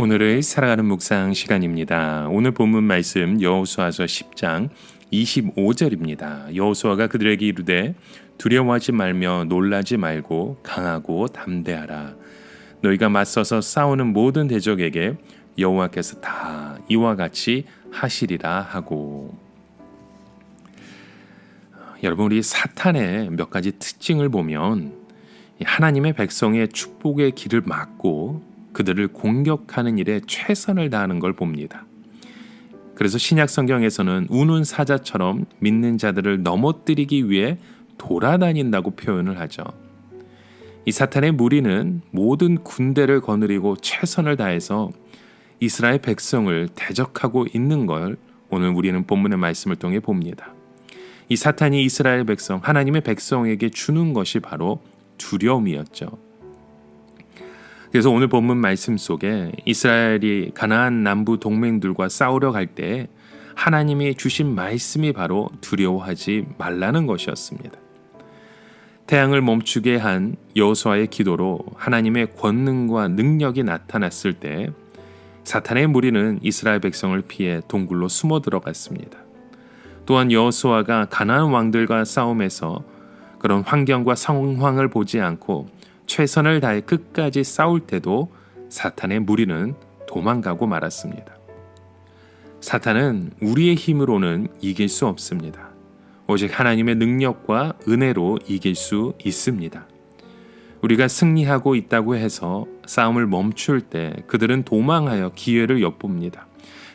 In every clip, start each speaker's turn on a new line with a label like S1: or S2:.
S1: 오늘의 살아가는 묵상 시간입니다. 오늘 본문 말씀 여호수아서 10장 25절입니다. 여호수아가 그들에게 이르되 두려워하지 말며 놀라지 말고 강하고 담대하라. 너희가 맞서서 싸우는 모든 대적에게 여호와께서 다 이와 같이 하시리라 하고 여러분 우리 사탄의 몇 가지 특징을 보면 하나님의 백성의 축복의 길을 막고 그들을 공격하는 일에 최선을 다하는 걸 봅니다. 그래서 신약 성경에서는 우는 사자처럼 믿는 자들을 넘어뜨리기 위해 돌아다닌다고 표현을 하죠. 이 사탄의 무리는 모든 군대를 거느리고 최선을 다해서 이스라엘 백성을 대적하고 있는 걸 오늘 우리는 본문의 말씀을 통해 봅니다. 이 사탄이 이스라엘 백성, 하나님의 백성에게 주는 것이 바로 두려움이었죠. 그래서 오늘 본문 말씀 속에 이스라엘이 가나안 남부 동맹들과 싸우려 갈 때 하나님이 주신 말씀이 바로 두려워하지 말라는 것이었습니다. 태양을 멈추게 한 여호수아의 기도로 하나님의 권능과 능력이 나타났을 때 사탄의 무리는 이스라엘 백성을 피해 동굴로 숨어 들어갔습니다. 또한 여호수아가 가나안 왕들과 싸움에서 그런 환경과 상황을 보지 않고 최선을 다해 끝까지 싸울 때도 사탄의 무리는 도망가고 말았습니다. 사탄은 우리의 힘으로는 이길 수 없습니다. 오직 하나님의 능력과 은혜로 이길 수 있습니다. 우리가 승리하고 있다고 해서 싸움을 멈출 때 그들은 도망하여 기회를 엿봅니다.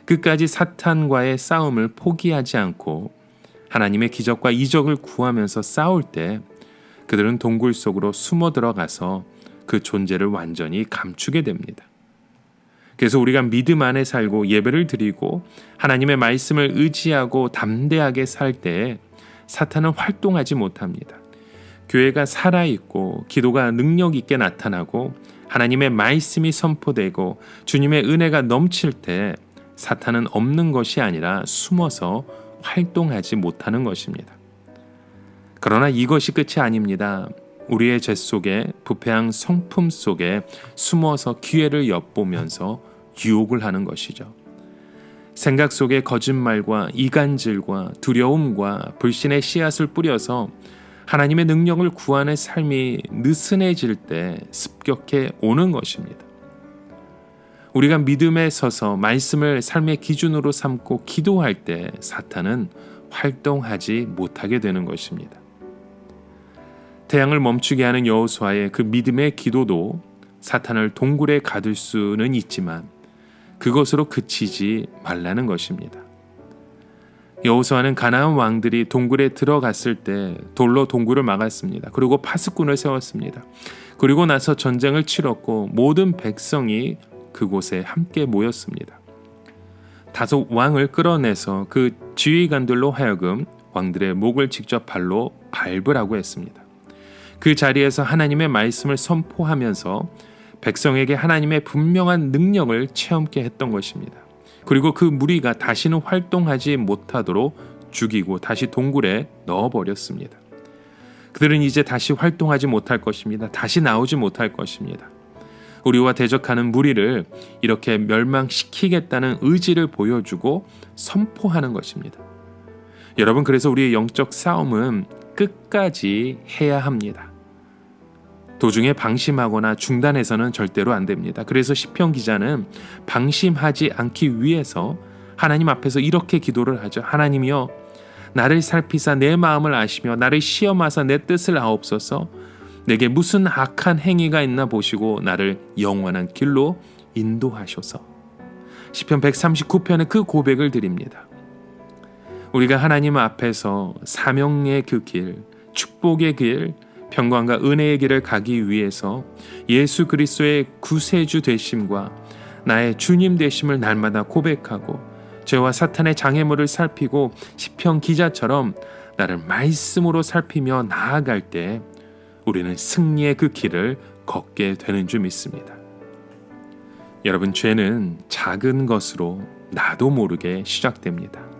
S1: 끝까지 사탄과의 싸움을 포기하지 않고 하나님의 기적과 이적을 구하면서 싸울 때 그들은 동굴 속으로 숨어 들어가서 그 존재를 완전히 감추게 됩니다. 그래서 우리가 믿음 안에 살고 예배를 드리고 하나님의 말씀을 의지하고 담대하게 살때 사탄은 활동하지 못합니다. 교회가 살아있고 기도가 능력 있게 나타나고 하나님의 말씀이 선포되고 주님의 은혜가 넘칠 때 사탄은 없는 것이 아니라 숨어서 활동하지 못하는 것입니다. 그러나 이것이 끝이 아닙니다. 우리의 죄 속에 부패한 성품 속에 숨어서 기회를 엿보면서 유혹을 하는 것이죠. 생각 속에 거짓말과 이간질과 두려움과 불신의 씨앗을 뿌려서 하나님의 능력을 구하는 삶이 느슨해질 때 습격해 오는 것입니다. 우리가 믿음에 서서 말씀을 삶의 기준으로 삼고 기도할 때 사탄은 활동하지 못하게 되는 것입니다. 태양을 멈추게 하는 여호수아의 그 믿음의 기도도 사탄을 동굴에 가둘 수는 있지만 그것으로 그치지 말라는 것입니다. 여호수아는 가나안 왕들이 동굴에 들어갔을 때 돌로 동굴을 막았습니다. 그리고 파수꾼을 세웠습니다. 그리고 나서 전쟁을 치렀고 모든 백성이 그곳에 함께 모였습니다. 다섯 왕을 끌어내서 그 지휘관들로 하여금 왕들의 목을 직접 발로 밟으라고 했습니다. 그 자리에서 하나님의 말씀을 선포하면서 백성에게 하나님의 분명한 능력을 체험케 했던 것입니다. 그리고 그 무리가 다시는 활동하지 못하도록 죽이고 다시 동굴에 넣어버렸습니다. 그들은 이제 다시 활동하지 못할 것입니다. 다시 나오지 못할 것입니다. 우리와 대적하는 무리를 이렇게 멸망시키겠다는 의지를 보여주고 선포하는 것입니다. 여러분, 그래서 우리의 영적 싸움은 끝까지 해야 합니다. 도중에 방심하거나 중단해서는 절대로 안 됩니다. 그래서 시편 기자는 방심하지 않기 위해서 하나님 앞에서 이렇게 기도를 하죠. 하나님이여 나를 살피사 내 마음을 아시며 나를 시험하사 내 뜻을 아옵소서 내게 무슨 악한 행위가 있나 보시고 나를 영원한 길로 인도하소서. 시편 139편의 그 고백을 드립니다. 우리가 하나님 앞에서 사명의 그 길, 축복의 길, 평강과 은혜의 길을 가기 위해서 예수 그리스도의 구세주 되심과 나의 주님 되심을 날마다 고백하고 죄와 사탄의 장애물을 살피고 시편 기자처럼 나를 말씀으로 살피며 나아갈 때 우리는 승리의 그 길을 걷게 되는 줄 믿습니다. 여러분 죄는 작은 것으로 나도 모르게 시작됩니다.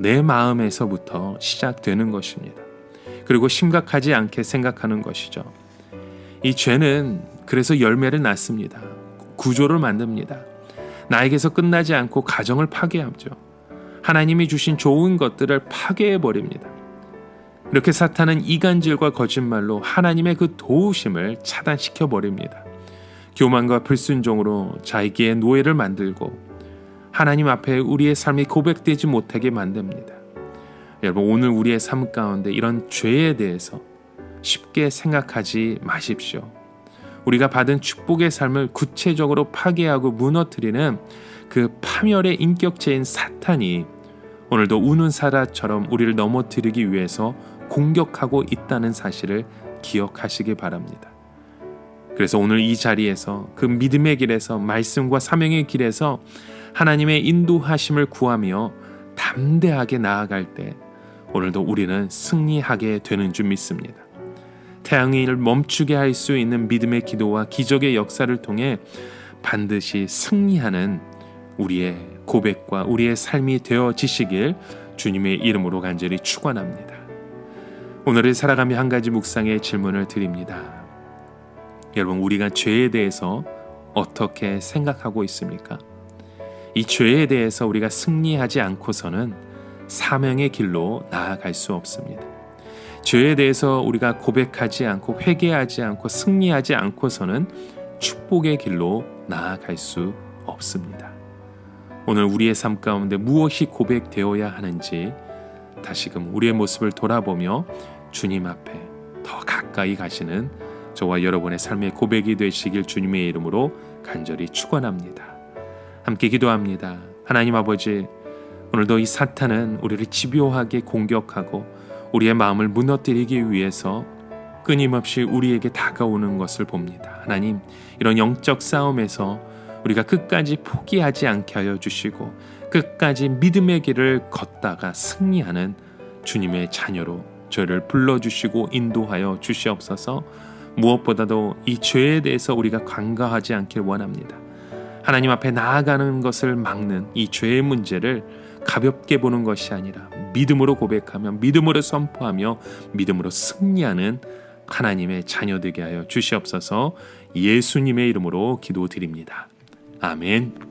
S1: 내 마음에서부터 시작되는 것입니다. 그리고 심각하지 않게 생각하는 것이죠. 이 죄는 그래서 열매를 낳습니다. 구조를 만듭니다. 나에게서 끝나지 않고 가정을 파괴하죠. 하나님이 주신 좋은 것들을 파괴해 버립니다. 이렇게 사탄은 이간질과 거짓말로 하나님의 그 도우심을 차단시켜 버립니다. 교만과 불순종으로 자기의 노예를 만들고 하나님 앞에 우리의 삶이 고백되지 못하게 만듭니다. 여러분 오늘 우리의 삶 가운데 이런 죄에 대해서 쉽게 생각하지 마십시오. 우리가 받은 축복의 삶을 구체적으로 파괴하고 무너뜨리는 그 파멸의 인격체인 사탄이 오늘도 우는 사라처럼 우리를 넘어뜨리기 위해서 공격하고 있다는 사실을 기억하시기 바랍니다. 그래서 오늘 이 자리에서 그 믿음의 길에서 말씀과 사명의 길에서 하나님의 인도하심을 구하며 담대하게 나아갈 때 오늘도 우리는 승리하게 되는 줄 믿습니다. 태양을 멈추게 할 수 있는 믿음의 기도와 기적의 역사를 통해 반드시 승리하는 우리의 고백과 우리의 삶이 되어지시길 주님의 이름으로 간절히 축원합니다. 오늘을 살아가며 한 가지 묵상의 질문을 드립니다. 여러분 우리가 죄에 대해서 어떻게 생각하고 있습니까? 이 죄에 대해서 우리가 승리하지 않고서는 사명의 길로 나아갈 수 없습니다. 죄에 대해서 우리가 고백하지 않고 회개하지 않고 승리하지 않고서는 축복의 길로 나아갈 수 없습니다. 오늘 우리의 삶 가운데 무엇이 고백되어야 하는지 다시금 우리의 모습을 돌아보며 주님 앞에 더 가까이 가시는 저와 여러분의 삶의 고백이 되시길 주님의 이름으로 간절히 축원합니다. 함께 기도합니다. 하나님 아버지 오늘도 이 사탄은 우리를 집요하게 공격하고 우리의 마음을 무너뜨리기 위해서 끊임없이 우리에게 다가오는 것을 봅니다. 하나님, 이런 영적 싸움에서 우리가 끝까지 포기하지 않게 하여 주시고 끝까지 믿음의 길을 걷다가 승리하는 주님의 자녀로 저를 불러주시고 인도하여 주시옵소서 무엇보다도 이 죄에 대해서 우리가 간과하지 않길 원합니다. 하나님 앞에 나아가는 것을 막는 이 죄의 문제를 가볍게 보는 것이 아니라 믿음으로 고백하며 믿음으로 선포하며 믿음으로 승리하는 하나님의 자녀 되게 하여 주시옵소서 예수님의 이름으로 기도드립니다. 아멘.